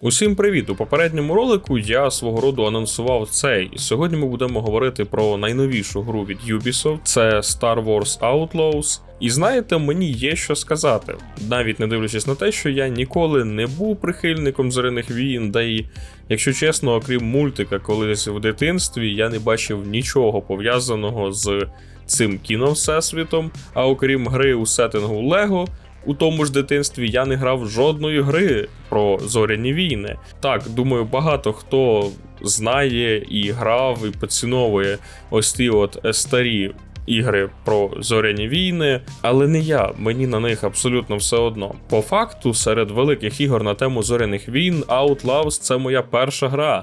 Усім привіт! У попередньому ролику я свого роду анонсував цей. І сьогодні ми будемо говорити про найновішу гру від Ubisoft, це Star Wars Outlaws. І знаєте, мені є що сказати, навіть не дивлячись на те, що я ніколи не був прихильником зоряних війн, да і, якщо чесно, окрім мультика, колись в дитинстві я не бачив нічого пов'язаного з цим кіно всесвітом, а окрім гри у сеттингу Лего. У тому ж дитинстві я не грав жодної гри про зоряні війни. Так, думаю, багато хто знає і грав, і поціновує ось ті от е, старі ігри про зоряні війни, але не я, мені на них абсолютно все одно. По факту, серед великих ігор на тему зоряних війн, Outlaws це моя перша гра.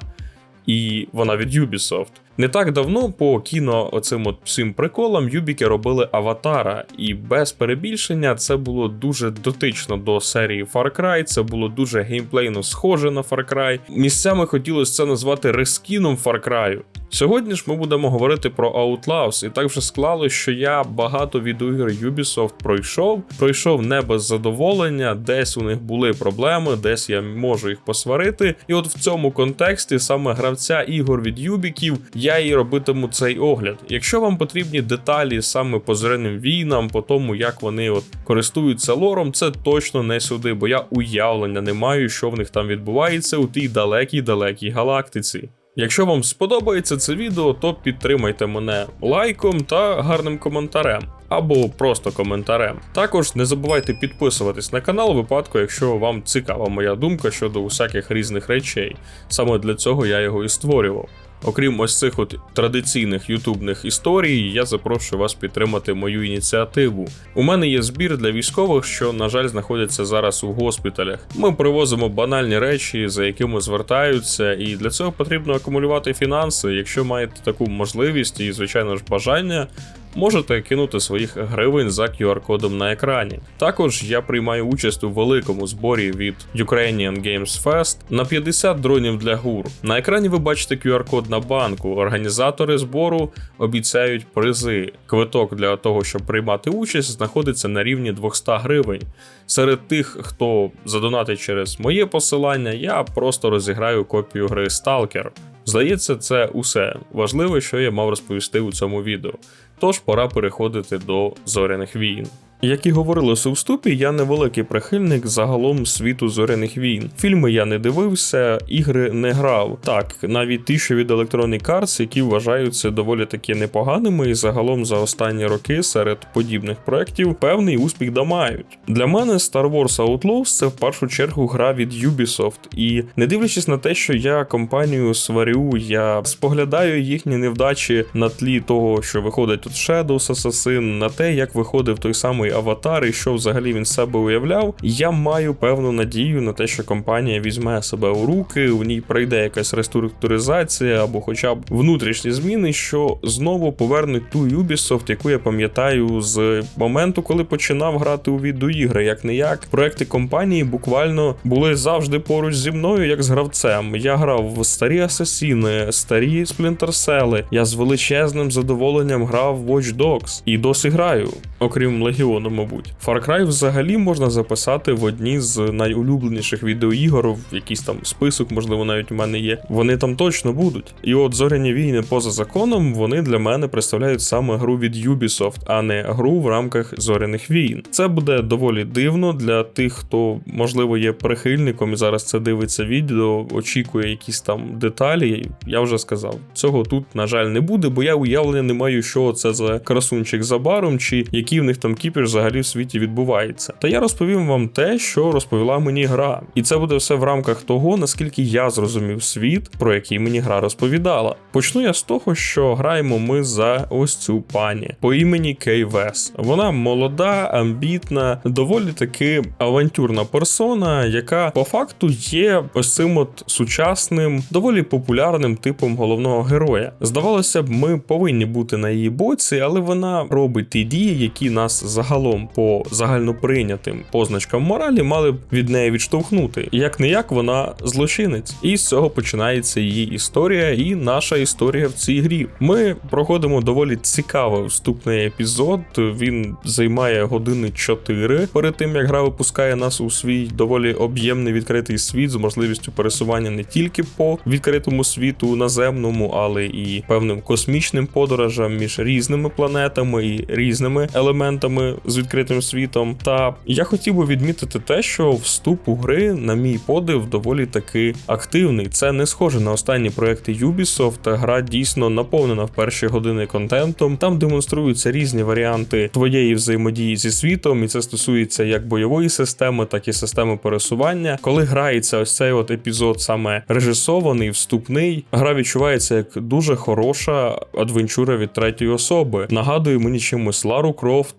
І вона від Ubisoft. Не так давно по кіно оцим от всім приколам Юбіки робили аватара, і без перебільшення це було дуже дотично до серії Far Cry, це було дуже геймплейно схоже на Far Cry. Місцями хотілося це назвати рескіном Far Cry. Сьогодні ж ми будемо говорити про Outlaws, і так вже склало, що я багато відеоігр Ubisoft пройшов. Пройшов не без задоволення, десь у них були проблеми, десь я можу їх посварити. І от в цьому контексті саме гравця ігор від Юбіків я і робитиму цей огляд. Якщо вам потрібні деталі саме по зоряним війнам, по тому, як вони от користуються лором, це точно не сюди, бо я уявлення не маю, що в них там відбувається у тій далекій далекій галактиці. Якщо вам сподобається це відео, то підтримайте мене лайком та гарним коментарем. Або просто коментарем. Також не забувайте підписуватись на канал у випадку, якщо вам цікава моя думка щодо усяких різних речей. Саме для цього я його і створював. Окрім ось цих от традиційних ютубних історій, я запрошую вас підтримати мою ініціативу. У мене є збір для військових, що, на жаль, знаходяться зараз у госпіталях. Ми привозимо банальні речі, за якими звертаються, і для цього потрібно акумулювати фінанси. Якщо маєте таку можливість і, звичайно ж, бажання можете кинути своїх гривень за QR-кодом на екрані. Також я приймаю участь у великому зборі від Ukrainian Games Fest на 50 дронів для гур. На екрані ви бачите QR-код на банку. Організатори збору обіцяють призи. Квиток для того, щоб приймати участь, знаходиться на рівні 200 гривень. Серед тих, хто задонатить через моє посилання, я просто розіграю копію гри Stalker. Здається, це усе важливе, що я мав розповісти у цьому відео. Тож пора переходити до зоряних війн. Як і говорилося у вступі, я невеликий прихильник загалом світу зоряних війн. Фільми я не дивився, ігри не грав. Так, навіть ті, що від Electronic Arts, які вважаються доволі таки непоганими, і загалом за останні роки серед подібних проєктів певний успіх дамають. Для мене Star Wars Outlaws це в першу чергу гра від Ubisoft, і не дивлячись на те, що я компанію сварю, я споглядаю їхні невдачі на тлі того, що виходить тут Shadows Assassin, на те, як виходив той самий аватар і що взагалі він себе уявляв, я маю певну надію на те, що компанія візьме себе у руки, в ній прийде якась реструктуризація або хоча б внутрішні зміни, що знову повернуть ту Ubisoft, яку я пам'ятаю з моменту, коли починав грати у відеоігри, як не як проекти компанії буквально були завжди поруч зі мною, як з гравцем. Я грав в старі асасіни, старі Cell, Я з величезним задоволенням грав в Watch Dogs і досі граю, окрім Легіону мабуть. Far Cry взагалі можна записати в одні з найулюбленіших відеоігор, якийсь там список, можливо, навіть у мене є. Вони там точно будуть. І от зоряні війни поза законом вони для мене представляють саме гру від Ubisoft, а не гру в рамках зоряних війн. Це буде доволі дивно для тих, хто, можливо, є прихильником і зараз це дивиться відео, очікує якісь там деталі. Я вже сказав, цього тут, на жаль, не буде, бо я уявлення не маю, що це за красунчик за баром, чи який в них там кіпіш взагалі в світі відбувається. Та я розповім вам те, що розповіла мені гра. І це буде все в рамках того, наскільки я зрозумів світ, про який мені гра розповідала. Почну я з того, що граємо ми за ось цю пані по імені Кей Вес. Вона молода, амбітна, доволі таки авантюрна персона, яка по факту є ось цим от сучасним, доволі популярним типом головного героя. Здавалося б, ми повинні бути на її боці емоції, але вона робить ті дії, які нас загалом по загальноприйнятим позначкам моралі мали б від неї відштовхнути. Як не як вона злочинець, і з цього починається її історія і наша історія в цій грі. Ми проходимо доволі цікавий вступний епізод. Він займає години 4 перед тим як гра випускає нас у свій доволі об'ємний відкритий світ з можливістю пересування не тільки по відкритому світу наземному, але і певним космічним подорожам між різними планетами і різними елементами з відкритим світом. Та я хотів би відмітити те, що вступ у гри, на мій подив, доволі таки активний. Це не схоже на останні проекти Ubisoft. Гра дійсно наповнена в перші години контентом. Там демонструються різні варіанти твоєї взаємодії зі світом, і це стосується як бойової системи, так і системи пересування. Коли грається ось цей от епізод саме режисований, вступний, гра відчувається як дуже хороша адвенчура від третьої особи. Нагадує мені чимось Лару Крофт.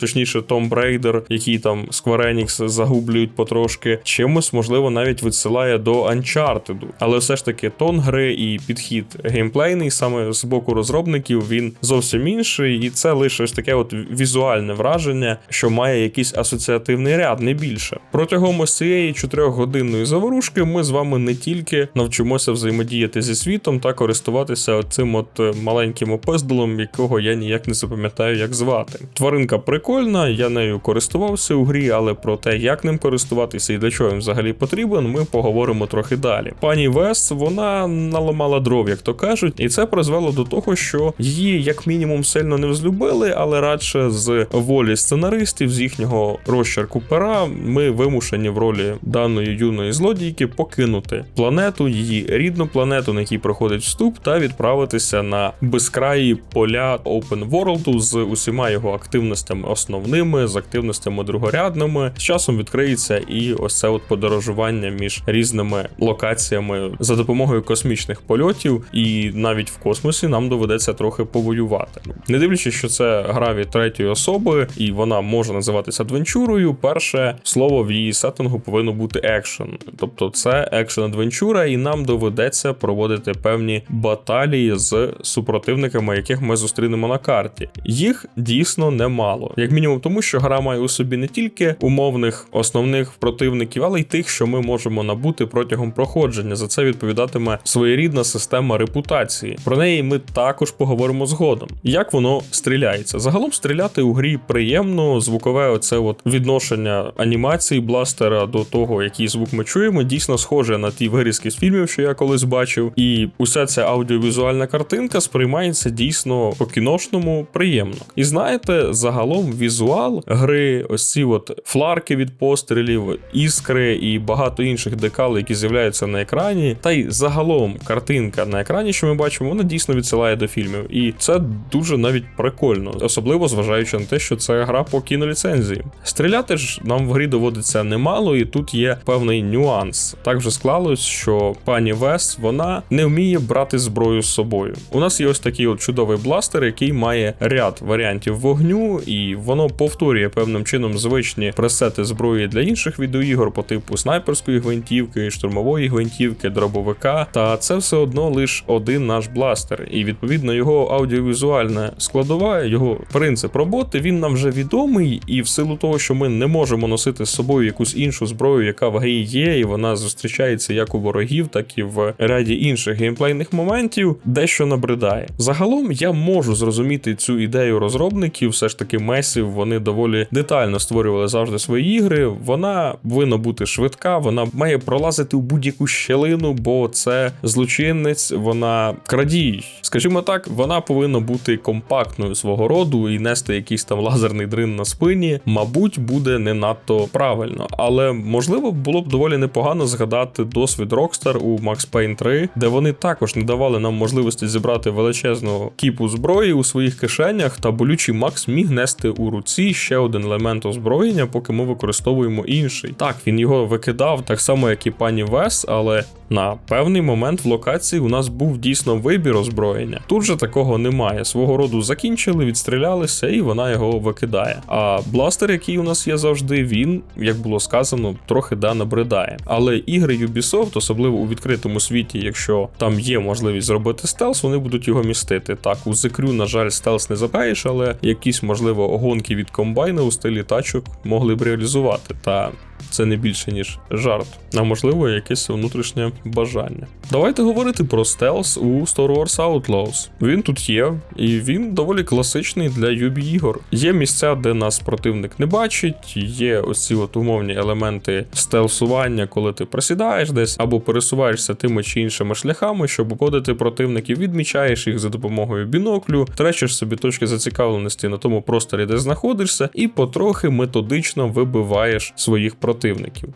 Точніше, Том Брейдер, який там Square Enix загублюють потрошки, чимось, можливо, навіть відсилає до Uncharted. Але все ж таки тон гри і підхід геймплейний саме з боку розробників він зовсім інший, і це лише ось таке от візуальне враження, що має якийсь асоціативний ряд, не більше. Протягом ось цієї чотирьохгодинної заворушки ми з вами не тільки навчимося взаємодіяти зі світом та користуватися цим от е, маленьким опиздолом, якого я ніяк не запам'ятаю, як звати. Тваринка прикольна, я нею користувався у грі, але про те, як ним користуватися і для чого він взагалі потрібен, ми поговоримо трохи далі. Пані Вес, вона наламала дров, як то кажуть, і це призвело до того, що її як мінімум сильно не взлюбили, але радше з волі сценаристів, з їхнього розчерку пера, ми вимушені в ролі даної юної злодійки покинути планету, її рідну планету, на якій проходить вступ, та відправитися на безкраї поля Open World з усіма його активностями основними, з активностями другорядними. З часом відкриється і ось це от подорожування між різними локаціями за допомогою космічних польотів, і навіть в космосі нам доведеться трохи повоювати. Не дивлячись, що це гра від третьої особи, і вона може називатися адвенчурою. Перше слово в її сеттингу повинно бути екшен, тобто це екшен адвенчура, і нам доведеться проводити певні баталії з супротивниками, яких ми зустрінемо на карті. Їх дійсно немало, як мінімум, тому що гра має у собі не тільки умовних основних противників, але й тих, що ми можемо набути протягом проходження. За це відповідатиме своєрідна система репутації. Про неї ми також поговоримо згодом. Як воно стріляється? Загалом стріляти у грі приємно, звукове оце от відношення анімації бластера до того, який звук ми чуємо, дійсно схоже на ті вирізки з фільмів, що я колись бачив. І уся ця аудіовізуальна картинка сприймається дійсно по кіношному приємно. І знаєте, загалом візуал гри, ось ці от фларки від пострілів, іскри і багато інших декалей, які з'являються на екрані, та й загалом картинка на екрані, що ми бачимо, вона дійсно відсилає до фільмів. І це дуже навіть прикольно, особливо зважаючи на те, що це гра по кіноліцензії. Стріляти ж нам в грі доводиться немало, і тут є певний нюанс. Так вже склалось, що пані Вес вона не вміє брати зброю з собою. У нас є ось такий от чудовий бластер, який має ряд варіантів вогню, і воно повторює певним чином звичні пресети зброї для інших відеоігор по типу снайперської гвинтівки, штурмової гвинтівки, дробовика. Та це все одно лише один наш бластер, і відповідно його аудіовізуальна складова, його принцип роботи він нам вже відомий, і в силу того, що ми не можемо носити з собою якусь іншу зброю, яка в грі є, і вона зустрічається як у ворогів, так і в ряді інших геймплейних моментів, дещо набридає. Загалом я можу зрозуміти цю ідею розробників, все ж таки месів вони доволі детально створювали завжди свої ігри. Вона повинна бути швидка, вона має пролазити у будь-яку щелину, бо це злочинець, вона крадій. Скажімо так, вона повинна бути компактною свого роду і нести якийсь там лазерний дрин на спині, мабуть, буде не надто правильно. Але можливо було б доволі непогано згадати досвід Rockstar у Max Payne 3, де вони також не давали нам можливості зібрати величезну кіпу зброї у своїх кишенях, та болючий Макс міг нести у руці ще один елемент озброєння, поки ми використовуємо інший. Так, він його викидав так само, як і пані Вес, але на певний момент в локації у нас був дійсно вибір озброєння. Тут же такого немає. Свого роду закінчили, відстрілялися, і вона його викидає. А бластер, який у нас є завжди, він, як було сказано, трохи да набридає. Але ігри Ubisoft, особливо у відкритому світі, якщо там є можливість зробити стелс, вони будуть його містити. Так, у зекрю, на жаль, стелс не запаєш, але якісь, можливо, огонки від комбайна у стилі тачок могли б реалізувати. Та це не більше ніж жарт, а можливо, якесь внутрішнє бажання. Давайте говорити про стелс у Star Wars Outlaws. Він тут є, і він доволі класичний для юбі ігор. Є місця, де нас противник не бачить, є ось ці от умовні елементи стелсування, коли ти просідаєш десь або пересуваєшся тими чи іншими шляхами, щоб обходити противників, відмічаєш їх за допомогою біноклю, трачиш собі точки зацікавленості на тому просторі, де знаходишся, і потрохи методично вибиваєш своїх противників.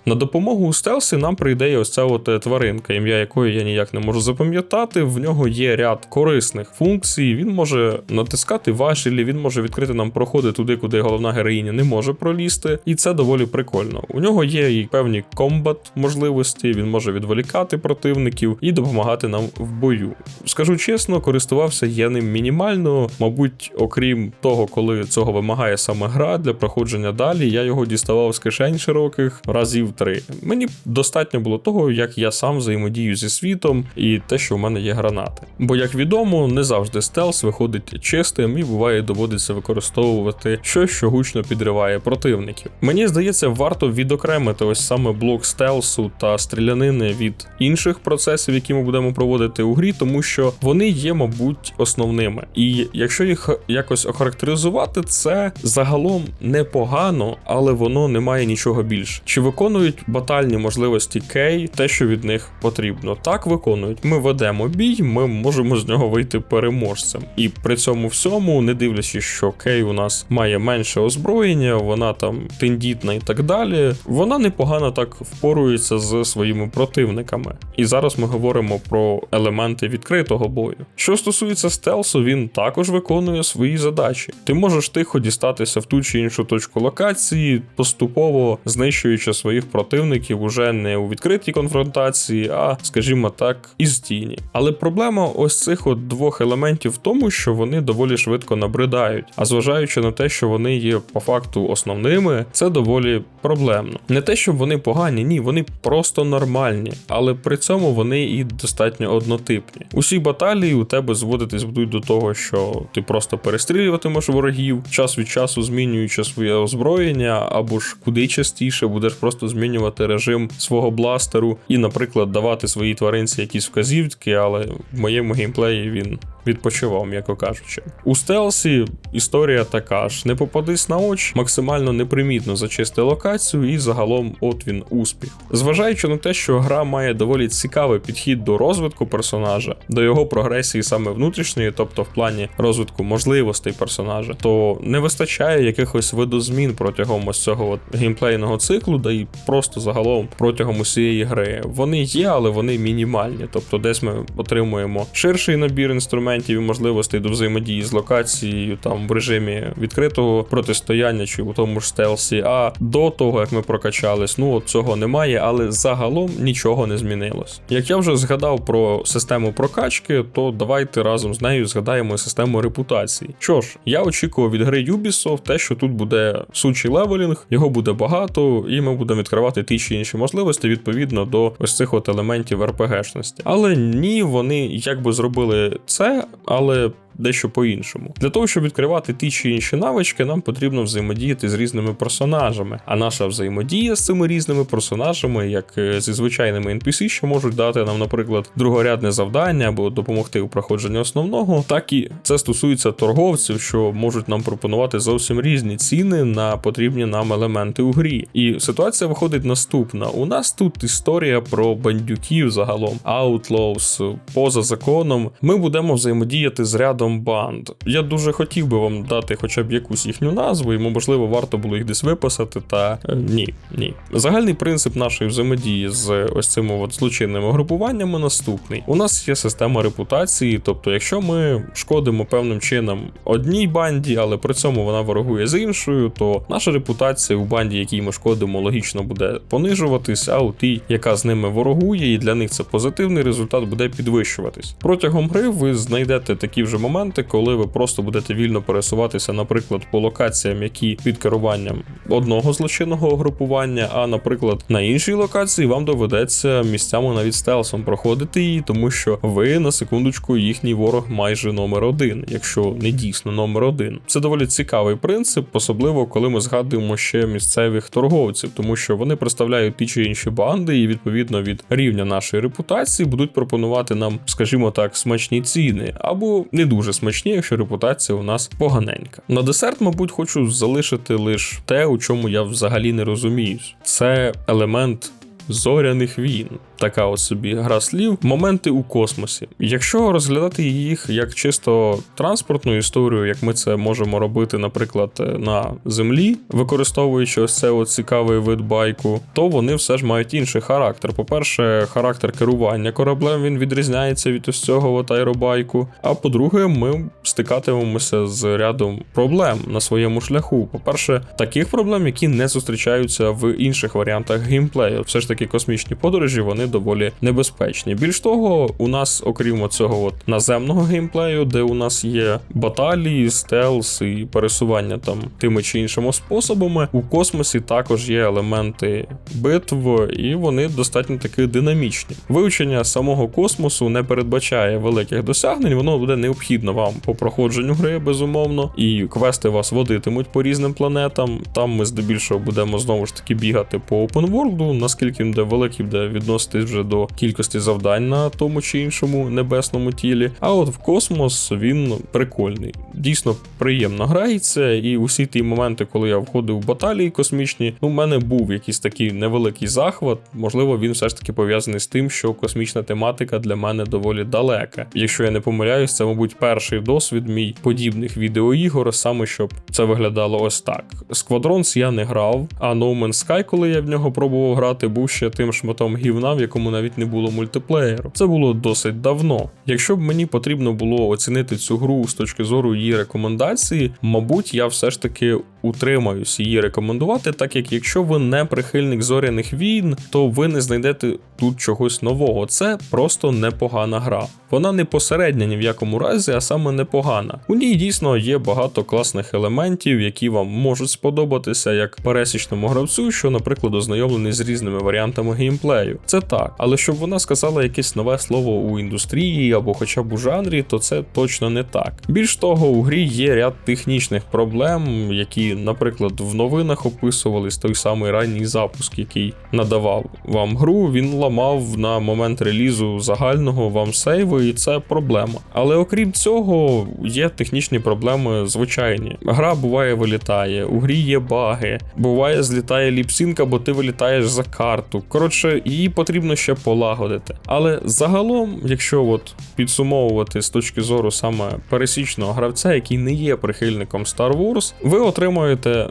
На допомогу у стелсі нам прийде ось ця от е, тваринка, ім'я якої я ніяк не можу запам'ятати. В нього є ряд корисних функцій. Він може натискати важелі, він може відкрити нам проходи туди, куди головна героїня не може пролізти, і це доволі прикольно. У нього є і певні комбат можливості, він може відволікати противників і допомагати нам в бою. Скажу чесно, користувався я ним мінімально, мабуть, окрім того, коли цього вимагає саме гра для проходження далі, я його діставав з кишень широких разів три. Мені достатньо було того, як я сам взаємодію зі світом і те, що в мене є гранати. Бо, як відомо, не завжди стелс виходить чистим і буває доводиться використовувати щось, що гучно підриває противників. Мені здається, варто відокремити ось саме блок стелсу та стрілянини від інших процесів, які ми будемо проводити у грі, тому що вони є, мабуть, основними. І якщо їх якось охарактеризувати, це загалом непогано, але воно не має нічого більше. Чи виконують батальні можливості Кей те, що від них потрібно? Так виконують. Ми ведемо бій, ми можемо з нього вийти переможцем. І при цьому всьому, не дивлячись, що Кей у нас має менше озброєння, вона там тендітна і так далі. Вона непогано так впорується з своїми противниками. І зараз ми говоримо про елементи відкритого бою. Що стосується стелсу, він також виконує свої задачі. Ти можеш тихо дістатися в ту чи іншу точку локації, поступово знищуючи своїх противників уже не у відкритій конфронтації, а скажімо так, із тіні. Але проблема ось цих от двох елементів в тому, що вони доволі швидко набридають. А зважаючи на те, що вони є по факту основними, це доволі проблемно. Не те, щоб вони погані, ні, вони просто нормальні, але при цьому вони і достатньо однотипні. Усі баталії у тебе зводитись будуть до того, що ти просто перестрілюватимеш ворогів, час від часу змінюючи своє озброєння, або ж куди частіше будеш просто змінювати режим свого бластеру і, наприклад, давати своїй тваринці якісь вказівки, але в моєму геймплеї він відпочивав, м'яко кажучи. У стелсі історія така ж: не попадись на очі, максимально непримітно зачисти локацію, і загалом от він успіх. Зважаючи на те, що гра має доволі цікавий підхід до розвитку персонажа, до його прогресії саме внутрішньої, тобто в плані розвитку можливостей персонажа, то не вистачає якихось видозмін протягом ось цього от геймплейного циклу, да і просто загалом протягом усієї гри. Вони є, але вони мінімальні. Тобто, десь ми отримуємо ширший набір інструментів інструментів і можливостей до взаємодії з локацією там в режимі відкритого протистояння чи у тому ж стелсі. А до того як ми прокачались, ну от цього немає, але загалом нічого не змінилось. Як я вже згадав про систему прокачки, то давайте разом з нею згадаємо систему репутації. Що ж, я очікував від гри Ubisoft те, що тут буде сучий левелінг, його буде багато, і ми будемо відкривати ті чи інші можливості відповідно до ось цих от елементів РПГшності. Але ні, вони якби зробили це, але дещо по-іншому. Для того, щоб відкривати ті чи інші навички, нам потрібно взаємодіяти з різними персонажами. А наша взаємодія з цими різними персонажами, як е, зі звичайними NPC, що можуть дати нам, наприклад, другорядне завдання або допомогти у проходженні основного, так і це стосується торговців, що можуть нам пропонувати зовсім різні ціни на потрібні нам елементи у грі. І ситуація виходить наступна: у нас тут історія про бандюків загалом, Outlaws, поза законом. Ми будемо взаємодіяти з рядом Freedom Band. Я дуже хотів би вам дати хоча б якусь їхню назву, і можливо варто було їх десь виписати. Та е, ні, ні. Загальний принцип нашої взаємодії з ось цими от злочинними групуваннями наступний. У нас є система репутації, тобто, якщо ми шкодимо певним чином одній банді, але при цьому вона ворогує з іншою, то наша репутація у банді, якій ми шкодимо, логічно буде понижуватись, а у тій, яка з ними ворогує, і для них це позитивний результат буде підвищуватись. Протягом гри ви знайдете такі вже моменти, коли ви просто будете вільно пересуватися, наприклад, по локаціям, які під керуванням одного злочинного угрупування, а наприклад, на іншій локації вам доведеться місцями навіть стелсом проходити її, тому що ви на секундочку їхній ворог майже номер один, якщо не дійсно номер один. Це доволі цікавий принцип, особливо коли ми згадуємо ще місцевих торговців, тому що вони представляють ті чи інші банди, і відповідно від рівня нашої репутації будуть пропонувати нам, скажімо так, смачні ціни, або не дуже смачні, якщо репутація у нас поганенька. На десерт, мабуть, хочу залишити лише те, у чому я взагалі не розуміюсь. Це елемент зоряних війн. Така от собі гра слів, моменти у космосі. Якщо розглядати їх як чисто транспортну історію, як ми це можемо робити, наприклад, на землі, використовуючи ось цей от цікавий вид байку, то вони все ж мають інший характер. По-перше, характер керування кораблем він відрізняється від ось цього от аеробайку. А по-друге, ми стикатимемося з рядом проблем на своєму шляху. По-перше, таких проблем, які не зустрічаються в інших варіантах геймплею. Все ж таки, космічні подорожі вони доволі небезпечні. Більш того, у нас, окрім цього от наземного геймплею, де у нас є баталії, стелс і пересування там тими чи іншими способами, у космосі також є елементи битв, і вони достатньо таки динамічні. Вивчення самого космосу не передбачає великих досягнень, воно буде необхідно вам по проходженню гри, безумовно, і квести вас водитимуть по різним планетам. Там ми здебільшого будемо знову ж таки бігати по опенворлду, наскільки він буде великий, буде відноситись вже до кількості завдань на тому чи іншому небесному тілі. А от в космос він прикольний. Дійсно приємно грається, і усі ті моменти, коли я входив в баталії космічні, ну, в мене був якийсь такий невеликий захват. Можливо, він все ж таки пов'язаний з тим, що космічна тематика для мене доволі далека. Якщо я не помиляюсь, це, мабуть, перший досвід мій подібних відеоігор, саме щоб це виглядало ось так. Squadrons я не грав, а No Man's Sky, коли я в нього пробував грати, був ще тим шматом гівна, в якому навіть не було мультиплеєру. Це було досить давно. Якщо б мені потрібно було оцінити цю гру з точки зору її рекомендації, мабуть, я все ж таки утримаюсь її рекомендувати, так як якщо ви не прихильник зоряних війн, то ви не знайдете тут чогось нового. Це просто непогана гра. Вона не посередня ні в якому разі, а саме непогана. У ній дійсно є багато класних елементів, які вам можуть сподобатися як пересічному гравцю, що, наприклад, ознайомлений з різними варіантами геймплею. Це так, але щоб вона сказала якесь нове слово у індустрії або хоча б у жанрі, то це точно не так. Більш того, у грі є ряд технічних проблем, які, наприклад, в новинах описувались той самий ранній запуск, який надавав вам гру, він ламав на момент релізу загального вам сейву, і це проблема. Але окрім цього, є технічні проблеми звичайні. Гра буває вилітає, у грі є баги, буває злітає ліпсинка, бо ти вилітаєш за карту. Коротше, її потрібно ще полагодити. Але загалом, якщо от підсумовувати з точки зору саме пересічного гравця, який не є прихильником Star Wars, ви отримуєте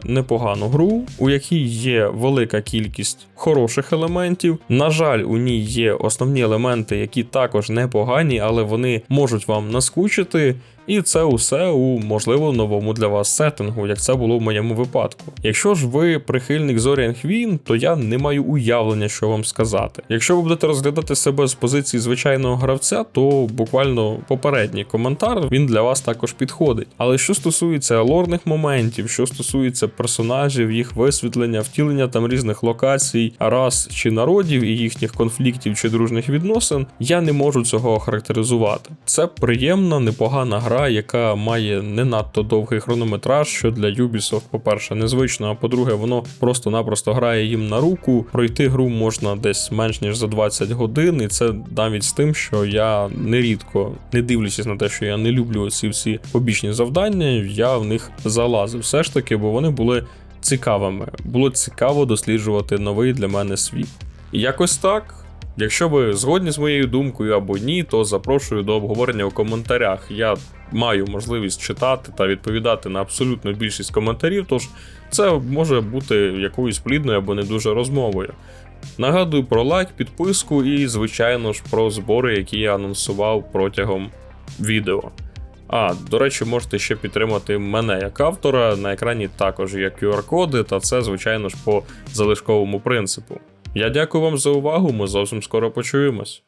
непогану гру, у якій є велика кількість хороших елементів. На жаль, у ній є основні елементи, які також непогані, але вони можуть вам наскучити. І це усе у можливо новому для вас сеттингу, як це було в моєму випадку. Якщо ж ви прихильник зоряних війн, то я не маю уявлення, що вам сказати. Якщо ви будете розглядати себе з позиції звичайного гравця, то буквально попередній коментар він для вас також підходить. Але що стосується лорних моментів, що стосується персонажів, їх висвітлення, втілення там різних локацій, рас чи народів і їхніх конфліктів чи дружних відносин, я не можу цього характеризувати. Це приємна, непогана гра гра, яка має не надто довгий хронометраж, що для Ubisoft, по-перше, незвично, а по-друге, воно просто-напросто грає їм на руку. Пройти гру можна десь менш ніж за 20 годин, і це навіть з тим, що я нерідко, не дивлячись на те, що я не люблю ці всі побічні завдання, я в них залазив все ж таки, бо вони були цікавими. Було цікаво досліджувати новий для мене світ. Якось так. Якщо ви згодні з моєю думкою або ні, то запрошую до обговорення у коментарях. Я маю можливість читати та відповідати на абсолютну більшість коментарів, тож це може бути якоюсь плідною або не дуже розмовою. Нагадую про лайк, підписку і, звичайно ж, про збори, які я анонсував протягом відео. А, до речі, можете ще підтримати мене як автора. На екрані також є QR-коди, та це, звичайно ж, по залишковому принципу. Я дякую вам за увагу, ми зовсім скоро почуємось.